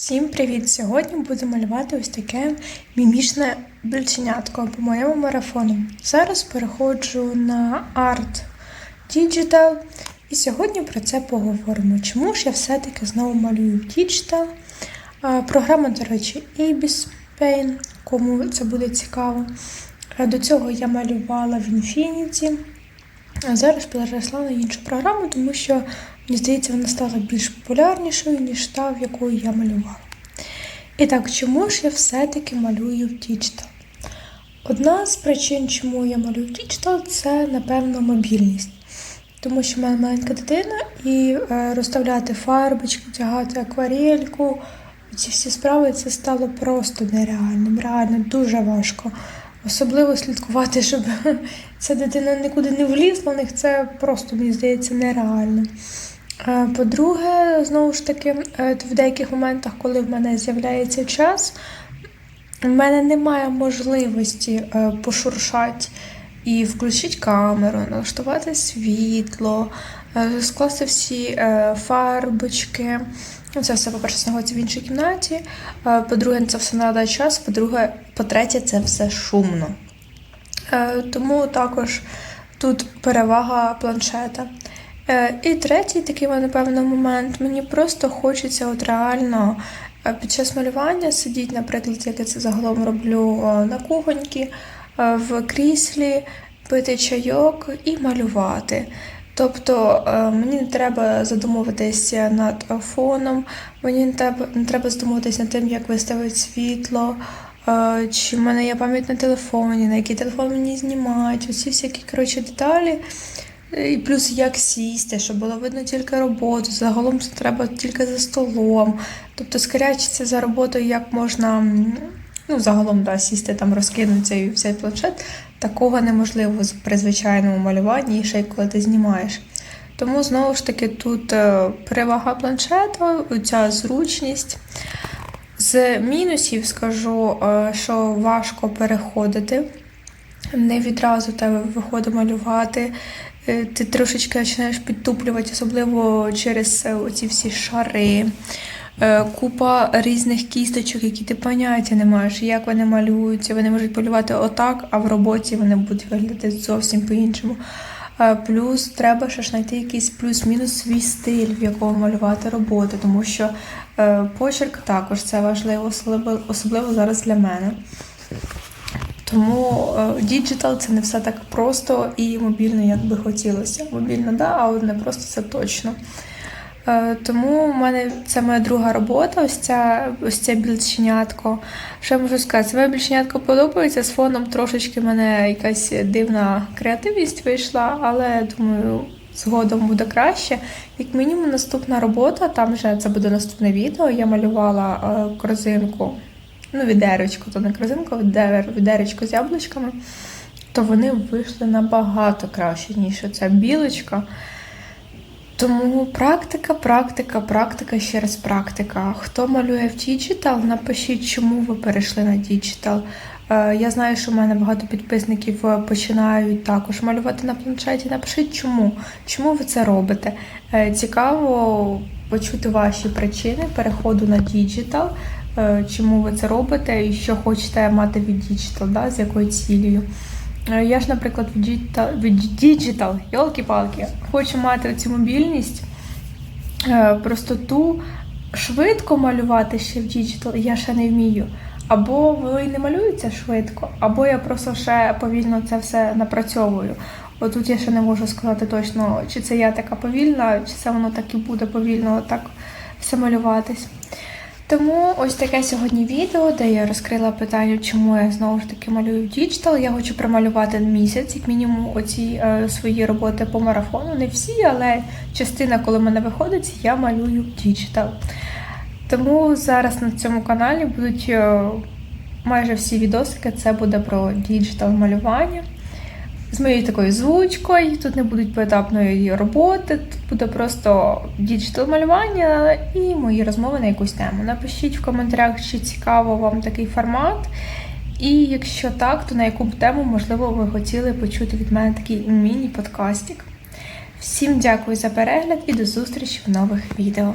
Всім привіт! Сьогодні буду малювати ось таке мімішне більченятко по моєму марафону. Зараз переходжу на Art Digital і сьогодні про це поговоримо. Чому ж я все-таки знову малюю Digital? Програма, до речі, Ibis Paint, кому це буде цікаво. До цього я малювала в Infinity. А зараз перейшла на іншу програму, тому що, мені здається, вона стала більш популярнішою, ніж та, в якої я малювала. І так, чому ж я все-таки малюю в Digital? Одна з причин, чому я малюю в Digital, це, напевно, мобільність. Тому що в мене маленька дитина, і е, розставляти фарбочки, тягати акварельку, ці всі справи це стало просто нереальним. Реально дуже важко. Особливо слідкувати, щоб ця дитина нікуди не влізла, у них це просто, мені здається, нереально. Е, По-друге, знову ж таки, е, в деяких моментах, коли в мене з'являється час, в мене немає можливості е, пошуршати і включити камеру, налаштувати світло, скласти всі фарбочки. Ну, Це все, по-перше, знаходиться в іншій кімнаті. По-друге, це все надає час. По-друге, по-третє, це все шумно. Тому також тут перевага планшета. Е, І третій такий, напевно, момент. Мені просто хочеться от реально е, під час малювання сидіти, наприклад, як я це загалом роблю е, на кухоньки, е, в кріслі, пити чайок і малювати. Тобто мені не треба задумуватися над фоном, мені не треба, задумуватися над тим, як виставити світло, чи в мене є пам'ять на телефоні, на який телефон мені знімають, усі всякі коротше, деталі. І плюс як сісти, щоб було видно тільки роботу. Загалом це треба тільки за столом. Тобто скорячиться за роботою, як можна ну, загалом да, сісти там, розкинутися і взяти планшет. Такого неможливо при звичайному малюванні, і ще й коли ти знімаєш. Тому знову ж таки тут е, перевага планшету, ця зручність. З мінусів скажу, е, що важко переходити. Не відразу тебе виходить малювати. Е, Ти трошечки починаєш підтуплювати, особливо через е, оці всі шари. Е, Купа різних кісточок, які ти поняття не маєш, як вони малюються. Вони можуть малювати отак, а в роботі вони будуть виглядати зовсім по-іншому. Плюс треба ще ж знайти якийсь плюс-мінус свій стиль, в якому малювати роботи, тому що почерк також це важливо, особливо зараз для мене. Тому е, діджитал це не все так просто і мобільно, як би хотілося. Мобільно, да, а от не просто це точно. Е, Тому в мене це моя друга робота, ось ця ось це більченятко. Що я можу сказати? Це більченятко подобається. З фоном трошечки мене якась дивна креативність вийшла, але думаю, згодом буде краще. Як мінімум, наступна робота, там вже це буде наступне відео. Я малювала е, корзинку, ну, відеречко, то не корзинку, відер, відеречко з яблучками. То вони вийшли набагато краще, ніж ця білочка. Тому практика, практика, практика, ще раз практика. Хто малює в діджитал, напишіть, чому ви перейшли на діджитал. Е, Я знаю, що в мене багато підписників е, починають також малювати на планшеті. Напишіть, чому, чому ви це робите. Е, Цікаво почути ваші причини переходу на діджитал, чому ви це робите і що хочете мати від діджитал, да, з якою цілею. Е, Я ж, наприклад, від діджитал, йолки-палки, хочу мати цю мобільність, е, простоту, швидко малювати ще в діджитал, я ще не вмію. Або ви не малюєте швидко, або я просто ще повільно це все напрацьовую. Отут я ще не можу сказати точно, чи це я така повільна, чи це воно так і буде повільно так все малюватись. Тому ось таке сьогодні відео, де я розкрила питання, чому я знову ж таки малюю діджитал. Я хочу промалювати місяць, як мінімум, оці е, свої роботи по марафону. Не всі, але частина, коли мене виходить, я малюю діджитал. Тому зараз на цьому каналі будуть е, майже всі відосики. Це буде про діджитал малювання. З моєю такою звучкою, тут не будуть поетапної роботи, тут буде просто діджитал малювання і мої розмови на якусь тему. Напишіть в коментарях, чи цікаво вам такий формат. І якщо так, то на яку б тему, можливо, ви хотіли почути від мене такий міні-подкастик. Всім дякую за перегляд і до зустрічі в нових відео.